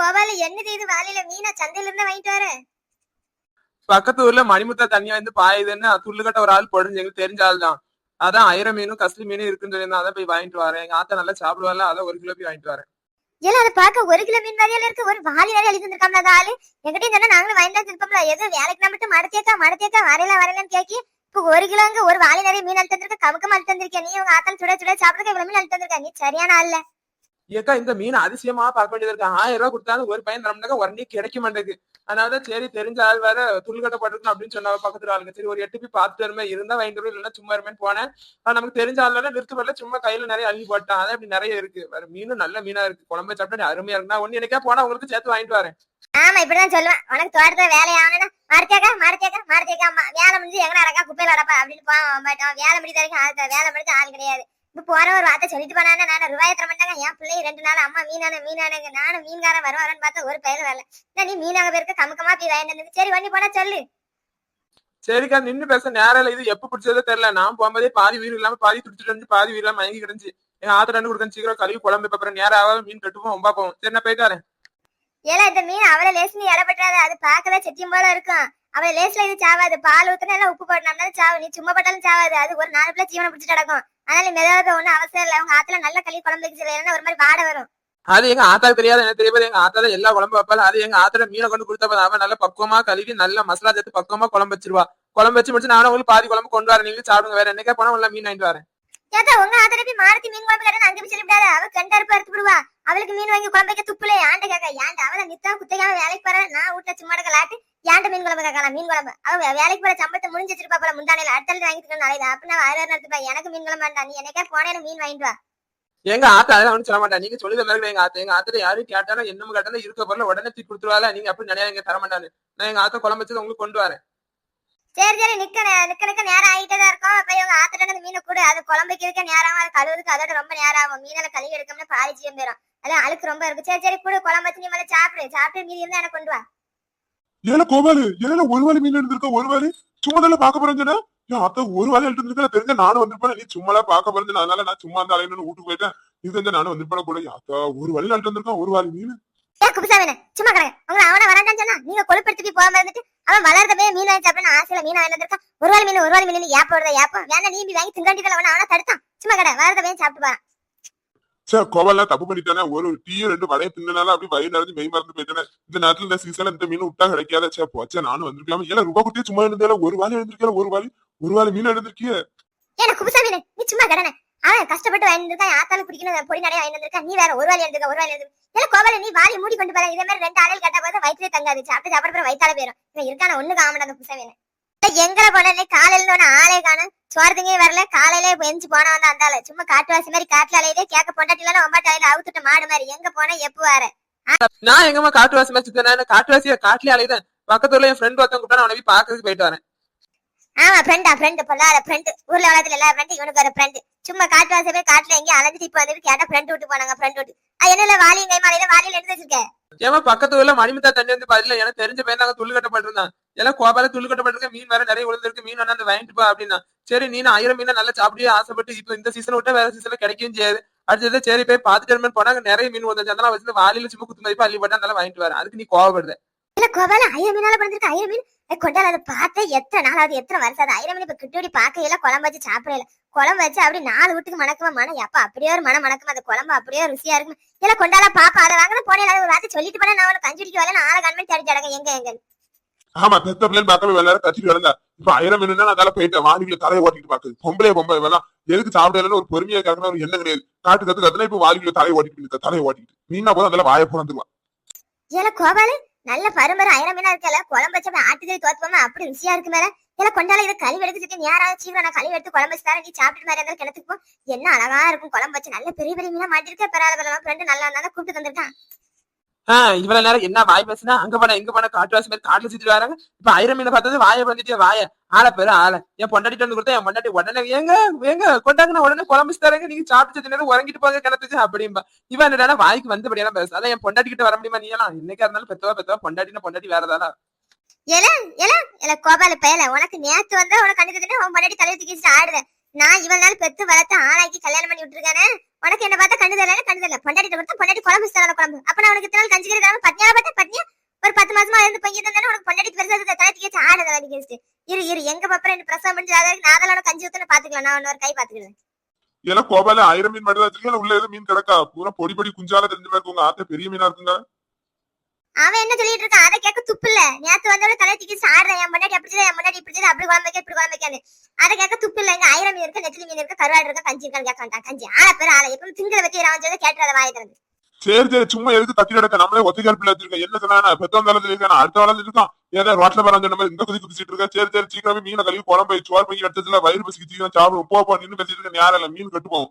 கோபால என்னது இது வாளியில மீனா சந்தையில இருந்து வாங்கிட்டு வர? பக்கத்து ஊர்ல மணிமுத்தா தண்ணியா வந்து பாயுதுன்னு துள்ளுக்கட்ட ஒரு ஆள் போடுன்னு எங்களுக்கு தெரிஞ்ச ஆள் தான் அதான் ஐர மீனும் கஸ்லி மீனும் இருக்குன்னு சொல்லி அதான் போய் வாங்கிட்டு வரேன். எங்க ஆத்தா நல்லா சாப்பிடுவாங்க அதான் ஒரு கிலோ போய் வாங்கிட்டு வரேன். ஏல அதை பார்க்க ஒரு கிலோ மீன் மாதிரியால இருக்கு. ஒரு வாளி நிறைய எழுதி இருந்திருக்காம்ல அந்த ஆளு. எங்கிட்டயும் சொன்னா நாங்களும் வாங்கிட்டு திருப்பம்ல ஏதோ வேலைக்கு நான் மட்டும் மடத்தேக்கா மடத்தேக்கா வரையில வரையிலன்னு கேக்கி இப்போ ஒரு கிலோங்க ஒரு வாளி நிறைய மீன் அழுத்து வந்திருக்க கமுக்கமா அழுத்து வந்திருக்கேன் நீ உங்க ஆத்தால சுட சுட சாப்பிடுறதுக்கு இவ்வளவு மீன் அழுத்து வந்திருக்க நீ சரியான ஆள்ல. ஏக்கா இந்த மீன் அதிசயமா பார்க்க வேண்டியது இருக்கு ஆயிரம் ரூபாய் கொடுத்தாலும் ஒரு பையன் தரம்னாக்கா உடனே கிடைக்க மாட்டேங்குது. அதனாலதான் சரி தெரிஞ்ச ஆள் வேற துள்ளுக்கட்ட போட்டுருக்கணும் அப்படின்னு சொன்ன பக்கத்துல ஆளுங்க. சரி ஒரு எட்டு போய் பார்த்துட்டு வருமே. இருந்தா வாங்கிட்டு வரும் இல்லைன்னா சும்மா வருமே போனேன். ஆனா நமக்கு தெரிஞ்ச ஆள் நிறுத்து வரல சும்மா கையில நிறைய அள்ளி போட்டான். அதான் இப்படி நிறைய இருக்கு. வேற மீனும் நல்ல மீனா இருக்கு. குழம்பு சாப்பிட்டா அருமையா இருக்கு நான் ஒண்ணு எனக்கே போனா உங்களுக்கு சேர்த்து வாங்கிட்டு வரேன். ஆமா இப்படிதான் சொல்லுவேன். உனக்கு தோட்டத்துல வேலை ஆகணும்னா மரத்தேக்கா மரத்தேக்கா மரத்தேக்கா வேலை முடிஞ்சு எங்க நடக்கா குப்பையில நடப்பா அப்படின்னு போவான் வேலை முடிஞ்ச வரைக்கும் ஆள் வேலை முடிஞ்ச ஆள் கிடையாது. இப்ப போற ஒரு வார்த்தை சொல்லிட்டு போனானே நான் ரூபாய் தர மாட்டாங்க என் பிள்ளை ரெண்டு நாள் அம்மா மீனான மீனானுங்க. நானும் மீன்காரன் வருவாரன்னு பார்த்தா ஒரு பயிர் வரல. நான் நீ மீனாக பேருக்கு கமுக்கமா போய் வாங்கிட்டு சரி வண்டி போனா சொல்லு. சரிக்கா நின்னு பேச நேரம் இது எப்ப பிடிச்சதோ தெரியல. நான் போகும்போதே பாதி உயிர் இல்லாம பாதி துடிச்சிட்டு வந்து பாதி உயிர் இல்லாம மயங்கி கிடந்துச்சு எங்க ஆத்திர ரெண்டு கொடுக்க சீக்கிரம் கழுவி குழம்பு அப்புறம் நேரம் ஆகாம மீன் கட்டுப்போம் ஒம்பா போவோம். சரி நான் போயிட்டு வரேன். ஏல இந்த மீன் அவளை லேசு நீ இடப்பட்டாத அது பார்க்கவே செட்டியும் போல இருக்கும். அவளை லேஸ்ல இது சாவாது. பால் ஊத்துனா எல்லாம் உப்பு போடணும்னா சாவு நீ சும்மா போட்டாலும் சாவாது. அது ஒரு நாலு பிள்ளை ஜீவனை பிடிச்சிட்டு கிடக்கும். அதனால நீ மெதுவாக ஒண்ணும் அவசரம் இல்லை. அவங்க ஆத்துல நல்ல களி குழம்பு இல்லைன்னா ஒரு மாதிரி வாட வரும். அது எங்க ஆத்தாக்கு தெரியாது எனக்கு தெரியாது எங்க ஆத்தால எல்லா குழம்பு வைப்பாலும் அது எங்க ஆத்தால மீனை கொண்டு கொடுத்தா அவன் நல்ல பக்குவமா கழுவி நல்ல மசாலா சேர்த்து பக்குவமா குழம்பு வச்சிருவா. குழம்பு வச்சு முடிச்சு நானும் உங்களுக்கு பாதி குழம்பு கொண்டு வரேன். நீங்க சாப்பிடுங்க. வேற என்னைக்கா போனா உள்ள மீன் வாங்கிட்டு வரேன். ஏதா உங்க ஆத்திர போய் மாரத்தி மீன் குழம்பு கேட்டா அங்க போய் சொல்லிவிடாத. அவ கண்டறுப்பு அறுத்து விடுவா. அவளுக்கு மீன் வாங்கி குழம்பு வைக்க துப்புல ஏன்ட கேட்க ஏன்ட அவளை நித்தம் குத்தையாம வேலைக்கு போற நான் வீட்டுல சும்மா கலாட்டு ஏன்ட மீன் குழம்பு கேட்கலாம் மீன் குழம்பு. அவ வே- வேலைக்கு போற சம்பளத்தை முடிஞ்சு வச்சிருப்பா போல முந்தானையில அடுத்த வாங்கிட்டு நாளைக்கு. அப்படின்னா ஆயிரம் நேரத்துப்பா எனக்கு மீன் குழம்பு வேண்டாம். நீ எனக்கே போனேன்னு மீன் வாங்கிட்டு வா. எங்க ஆத்தா அதெல்லாம் ஒன்றும் சொல்ல மாட்டா நீங்க சொல்லுத மாதிரி எங்க ஆத்தா எங்க ஆத்துல யாரும் கேட்டாலும் என்னமோ கேட்டாலும் இருக்க பொருள் உடனே தூக்கி கொடுத்துருவால நீங்க அப்படி நிறைய எங்க தர மாட்டாரு நான் எங்க ஆத்தா குழம்பு வச்சு உங்களுக்கு கொண்டு வரேன். சரி சரி. நிக்க நிக்க நிக்க நேரம் ஆகிட்டே தான் இருக்கும். அப்ப இவங்க ஆத்திர அந்த மீனை கூட. அது குழம்புக்கு இருக்க நேரம் அது கழுவுறதுக்கு அதோட ரொம்ப நேரம் ஆகும். மீனால கழுவி எடுக்கணும்னா ஜீவம் போயிடும் அதான் அழுக்கு ரொம்ப இருக்கு. சரி சரி கூட. குழம்பு வச்சு நீ மேல சாப்பிடு. சாப்பிட்டு மீதி இருந்தா எனக்கு கொண்டு வா. ஏல கோபாலு ஏல ஒரு வாலி மீன் எடுத்திருக்க ஒரு வாலி? சும்மா தானே பாக்க போறேன் என் அத்தை ஒரு வாலி எடுத்துருக்க தெரிஞ்ச நானும் வந்திருப்பேன். நீ சும்மா பாக்க போறேன் அதனால நான் சும்மா அந்த அலையில வீட்டுக்கு போயிட்டேன். இது தெரிஞ்ச நானும் வந்திருப்பேன் கூட என் அத்தா ஒரு வாலி எடுத்து வந்திருக்கான் ஒரு வாலி மீன். ஏ குப்புசாமி சும்மா கிடங்க உங்களை அவனை வராண்டான்னு சொன்னா. நீங்க கொழுப்படுத்தி போகாம இருந்துட்டு அவன் வளர்ந்தவே மீன் வாங்கி சாப்பிடணும் ஆசையில மீன் வாங்கி இருக்கா ஒரு வாரம் மீன் ஒரு வாரம் மீன் ஏப்ப வருதா ஏப்பம் வேணா நீ வாங்கி திங்காண்டிட்டு அவனை அவனை தடுத்தான். சும்மா கடை வளர்ந்தவே சாப்பிட்டு போறான். சே கோபாலாம் தப்பு பண்ணிட்டானே ஒரு டீயும் ரெண்டு வடையை தின்னாலும் அப்படி வயிறு நடந்து மெய் மறந்து போயிட்டானே. இந்த நேரத்துல இந்த சீசன்ல இந்த மீன் விட்டா கிடைக்காத. சார் போச்சா நானும் வந்திருக்கலாம். ஏன்னா ரூபா குட்டியே சும்மா இருந்தேல ஒரு வாலி எழுந்திருக்கல ஒரு வாலி. ஒரு வாலி மீன் எழுந்திருக்கிய. ஏன்னா குப்புசாமி நீ சும்மா கடனே. அவன் கஷ்டப்பட்டு வாழ்ந்திருக்கான் ஆத்தாலும் பிடிக்கணும் பொடி நடைய வாங்கி நீ வேற ஒரு வாலி எழுந்திருக்க ஒரு வாலி எடுத்துக்க ஏன்னா நீ வாலி மூடி கொண்டு போற இதே மாதிரி ரெண்டு ஆளையில் கட்ட போது வயிற்றுல தங்காது. சாப்பிட்டு சாப்பிட வயிற்றால போயிடும் இவன் இருக்கான? ஒண்ணு காமடா அந்த குப்புசாமி எங்கட போன காலையில ஒண்ணு ஆளே காணும். சோறதுங்கே வரல. காலையில எஞ்சி போன வந்தா அந்த ஆளு. சும்மா காட்டுவாசி மாதிரி காட்டுல அலையிலே கேட்க பொண்டாட்டில ஒம்பாட்டு அலையில அவுத்துட்டு மாடு மாதிரி. எங்க போன எப்ப வர? நான் எங்கம்மா காட்டுவாசி மாதிரி சுத்தேன் காட்டுவாசியா காட்டுலயே அலையுதேன் பக்கத்து ஊர்ல என் ஃப்ரெண்ட் ஒருத்தன் கூப்பிட்டா அவனை போய் பாக்குறதுக்கு போயிட்டு வரேன். ஆமா ஃப்ரெண்டா ஃப்ரெண்ட் பொல்லாத ஃப்ரெண்ட் ஊர்ல வளத்துல எல்லா ஃப்ரெண்ட் இவனுக்கு ஒரு ஃப்ரெண்ட் சும்மா காட்டு வாசல் போய் காட்டுல எங்கேயும் அலைஞ்சிட்டு இப்ப வந்துட்டு கேட்டா ஃப்ரெண்ட் விட்டு போனாங்க ஃப்ரெண்ட் விட்டு அது என்ன வாலி கை மாலையில வாலியில எடுத்து வச்சிருக்க? ஏமா பக்கத்து ஊர்ல மணிமுத்தா தண்ணி வந்து பதில எனக்கு தெரிஞ்ச பையன் நாங்க துள்ளு கட்டப்பட்டிருந்தான். எல்லாம் கோபால துள்ளு கட்டப்பட்டிருக்க மீன் வேற நிறைய விழுந்திருக்கு மீன் வேணா அந்த வாங்கிட்டு பா அப்படின்னா. சரி நீ ஆயிரம் மீன் நல்லா சாப்பிடியே ஆசைப்பட்டு இப்ப இந்த சீசன் விட்டா வேற சீசன்ல கிடைக்கும் செய்யாது. அடுத்தது சரி போய் பாத்துட்டு போனாங்க நிறைய மீன் வந்து அதெல்லாம் வச்சு வாலியில சும்மா குத்து மதிப்பா அள்ளி போட்டா நல்லா வாங்கிட்டு வரேன் அதுக்கு நீ கோவப்படுத. இல்ல கோபால ஐயர் மீனால பிறந்திருக்கு. ஐயர் மீன் கொண்டால அதை பார்த்தா எத்தனை நாள் ஆகுது எத்தனை வருஷம் ஆகுது ஐயர் மீன் இப்ப கிட்டோடி பார்க்கையில குழம்பு வச்சு சாப்பிடல குழம்பு வச்சு அப்படி நாலு வீட்டுக்கு மணக்குமா மனம் எப்ப அப்படியே ஒரு மனம் மணக்கும் அந்த குழம்பு அப்படியே ருசியா இருக்கும்? இல்ல கொண்டால பாப்பா அதை வாங்கின போனேன் ஒரு வார்த்தை சொல்லிட்டு போனேன் நான் உனக்கு கஞ்சி குடிக்க வரல ஆளை கண்மணி தேடி கிடக்க எங்க எங்க ஆமா பெத்த பிள்ளைன்னு பார்க்கவே வெள்ளார கத்திட்டு கிடந்தா. இப்ப ஆயிரம் மீன் நான் போயிட்டேன். வாலிகளை தலையை ஓட்டிட்டு பாக்குது பொம்பளை பொம்பளை வேணா எதுக்கு சாப்பிடலன்னு ஒரு பொறுமையா கேட்கணும் ஒரு எண்ணம் கிடையாது. காட்டு கத்து கத்துனா இப்ப வாலிகளை தலையை ஓட்டிட்டு தலையை ஓட்டிட்டு மீனா போதும் அதெல்லாம் வாய போறந்துருவா ஏல கோபாலு நல்ல பருமரம் அயன மீனா இருக்கல குழம்பு வச்சு அப்படி ஆட்டுக்கறி தோத்துப்போமா? அப்படி ருசியா இருக்கு மேல. இல்ல கொண்டால இது கழிவு எடுத்து சுத்தி யாராவது சீக்கிரம் நான் கழிவு எடுத்து குழம்பு வச்சு தரேன் நீ சாப்பிட்டு மாதிரி இருந்தாலும் கிணத்துக்கு போ. என்ன அழகா இருக்கும் குழம்பு வச்சு. நல்ல பெரிய பெரிய மீனா மாட்டிருக்க. பரவாயில்ல ஃப்ரெண்டு நல்லா இருந்தாலும் கூப்பிட்டு தந்துட்டான் ஆஹ் இவ்வளவு நேரம் என்ன வாய் பேசுனா? அங்க போன இங்க போன காட்டுவாசி மாதிரி காட்டுல சுத்திட்டு வராங்க. இப்ப ஆயிரம் மீனை பார்த்தது வாயை வந்துட்டு வாய. ஆள பேரு ஆள. என் பொண்டாட்டி வந்து கொடுத்தா என் பொண்டாட்டி உடனே ஏங்க ஏங்க கொண்டாங்க உடனே குழம்பு தரேங்க. நீங்க சாப்பிட்டு சத்தி நேரம் உறங்கிட்டு போங்க கிணத்துக்கு. அப்படிம்பா. இவன் என்னடா வாய்க்கு வந்தபடியெல்லாம் பேச அதான் என் பொண்டாட்டி கிட்ட வர முடியுமா நீ எல்லாம்? என்னைக்கா இருந்தாலும் பெத்தவா பெத்தவா பொண்டாட்டினா பொண்டாட்டி வேற தானா ஏல ஏல கோபால பயல. உனக்கு நேத்து வந்தா உனக்கு கண்டு உன் முன்னாடி பொண்டாட்டி தலையை தூக்கி நான் இவள் நாள் பெத்து வளர்த்து ஆளாக்கி கல்யாணம் பண்ணி விட்டுருக்கானே. உனக்கு என்ன பார்த்தா கண்டு தெரியல கண்டு தெரியல. பொண்டாட்டி கொடுத்தா பொண்டாட்டி குழம்பு தரல குழம்பு. அப்ப நான் உனக்கு இத்தனை கஞ்சி கிடக்காம பட்னியா? பார்த்தா பட்னியா ஒரு பத்து மாசமா இருந்து பையன் தானே உனக்கு பொண்டாட்டி பெருசா தலைக்கு வச்சு ஆடு தலை வச்சுட்டு. இரு இரு. எங்க பாப்பா ரெண்டு பிரசவம் பண்ணி அதாவது நான் அதெல்லாம் கஞ்சி ஊத்தன பாத்துக்கலாம். நான் ஒரு கை பாத்துக்கிறேன். ஏன்னா கோபால ஆயிரம் மீன் மட்டும் உள்ள எதுவும் மீன் கிடக்கா? பூரா பொடி பொடி குஞ்சால தெரிஞ்ச மாதிரி உங்க ஆத்த பெரிய மீனா இருக்குங்க. அவன் என்ன சொல்லிட்டு இருக்கான்? அதை கேட்க துப்பு இல்ல. நேத்து வந்தவள தலை தூக்கி சாடுற என் முன்னாடி அப்படி என் முன்னாடி இப்படி அப்படி குழம்பு இப்படி குழம்பு அதை கேட்க துப்பு இல்ல. இங்க ஆயிரம் மீன் இருக்கு நெத்திலி மீன் இருக்கு கருவாடு இருக்கு கஞ்சி இருக்கான்னு கேட்க வேண்டாம் கஞ்சி. ஆள பேர் ஆளை. எப்பவும் திங்களை வச்சு அவன் சொல்லி கேட்டுறத வாயை திறந்து. சரி சரி. சும்மா எதுக்கு தட்டி நடக்க? நம்மளே ஒத்தைக்கால் பிள்ளை வச்சிருக்கேன் என்ன சொன்னா பெத்தவன் தளத்துல இருக்கான்? அடுத்த வளர்ந்து இருக்கான் ஏதோ ரோட்ல வர நம்ம இந்த குதி குதிச்சிட்டு இருக்கா சரி சரி. சீக்கிரமே மீனை கழுவி குழம்பு வச்சு சோறு பண்ணி எடுத்ததுல வயிறு பசிக்கு சீக்கிரம் சாப்பிடும் போ போ நின்று பேசிட்டு இருக்க. நேரம் இல்ல. மீன் கட்டுப்போம்